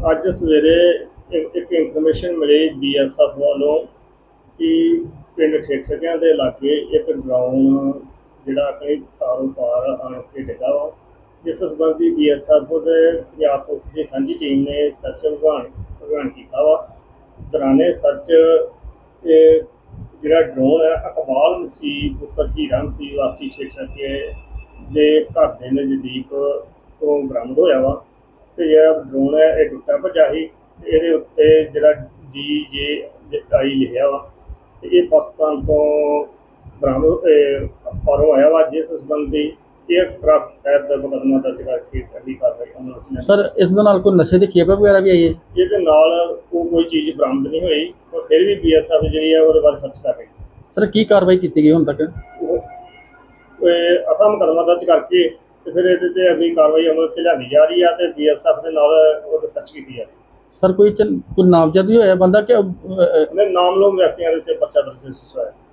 ਅੱਜ ਸਵੇਰੇ ਇੱਕ ਇੱਕ ਇਨਫੋਰਮੇਸ਼ਨ ਮਿਲੀ ਬੀਐਸਐਫ ਵੱਲੋਂ ਕਿ ਪਿੰਡ ਠੇਠਿਆਂ ਦੇ ਇਲਾਕੇ ਇੱਕ ਡਰਾਉਨ ਜਿਹੜਾ ਕਿ ਤਾਰੋਂ ਪਾਰ ਆਣ ਕੇ ਡਿੱਗਾ ਵਾ, ਜਿਸ ਸੰਬੰਧੀ ਬੀਐਸਐਫ ਦੇ ਪੰਜਾਬ ਪੁਲਿਸ ਦੀ ਸਾਂਝੀ ਟੀਮ ਨੇ ਸਰਚ ਅਭਿਆਨ ਅਭਿਆਨ ਕੀਤਾ ਵਾ। ਦੌਰਾਨੇ ਸਰਚ ਇਹ ਜਿਹੜਾ ਡਰੋਨ ਹੈ, ਅਕਬਾਲ ਸੀ ਪੁੱਤਰ ਹੀਰਾ ਸੀ ਵਾਸੀ ਠੇਠਾ ਕੇ ਦੇ ਘਰ ਦੇ ਨਜ਼ਦੀਕ ਤੋਂ ਬਰਾਮਦ ਹੋਇਆ ਵਾ। ਤੇ ਜਿਹੜਾ ਡਰੋਨ ਹੈ ਇਹ ਟੁੱਟਾ ਭੱਜਾ ਸੀ ਤੇ ਇਹਦੇ ਉੱਤੇ ਜਿਹੜਾ ਡੀ ਜੇ ਆਈ ਲਿਖਿਆ ਵਾ ਤੇ ਇਹ ਪਾਕਿਸਤਾਨ ਤੋਂ ਬਰਾਮਦ ਬਾਹਰੋਂ ਆਇਆ ਵਾ ਜਿਸ ਸੰਬੰਧੀ 에ਅਰਕ੍ਰਾਫਟ ਟਾਇਰ ਦਾ ਮੁਕੱਦਮਾ ਦਰਜ ਕਰਕੇ ਅਗਲੀ ਕਾਰਵਾਈ ਅਮਲ। ਸਰ ਇਸ ਦੇ ਨਾਲ ਕੋਈ ਨਸ਼ੇ ਦੀ ਖੇਪ ਵਗੈਰਾ ਵੀ ਆਈ ਹੈ? ਇਹਦੇ ਨਾਲ ਉਹ ਕੋਈ ਚੀਜ਼ ਬਰਾਮਦ ਨਹੀਂ ਹੋਈ ਪਰ ਫਿਰ ਵੀ ਬੀਐਸਐਫ ਜਿਹੜੀ ਹੈ ਉਹਦੇ ਬਾਰੇ ਸਰਚ ਕਰ ਰਹੀ ਸਰ ਕੀ ਕਾਰਵਾਈ ਕੀਤੀ ਗਈ ਹੁਣ ਤੱਕ? ਉਹ ਇਹ ਅਸਮ ਮੁਕੱਦਮਾ ਦਰਜ ਕਰਕੇ ਤੇ ਫਿਰ ਇਹਦੇ ਤੇ ਅਗਲੀ ਕਾਰਵਾਈ ਅਮਲ ਚ ਲਿਆਂਦੀ ਜਾ ਰਹੀ ਆ ਤੇ ਬੀਐਸਐਫ ਦੇ ਨਾਲ ਉਹ ਰਿਸਰਚ ਕੀਤੀ ਜਾ ਰਹੀ ਹੈ ਸਰ ਕੋਈ ਕੋਈ ਨਾਮਜ਼ਦ ਵੀ ਹੋਇਆ ਬੰਦਾ ਕਿ ਅਹ, ਅਹ, ਉਹਨੇ ਨਾਮ ਲੋ ਵਿਅਕਤੀਆਂ ਦੇ ਉੱਤੇ ਪਰਚਾ ਦਰਜ ਹੋਇਆ।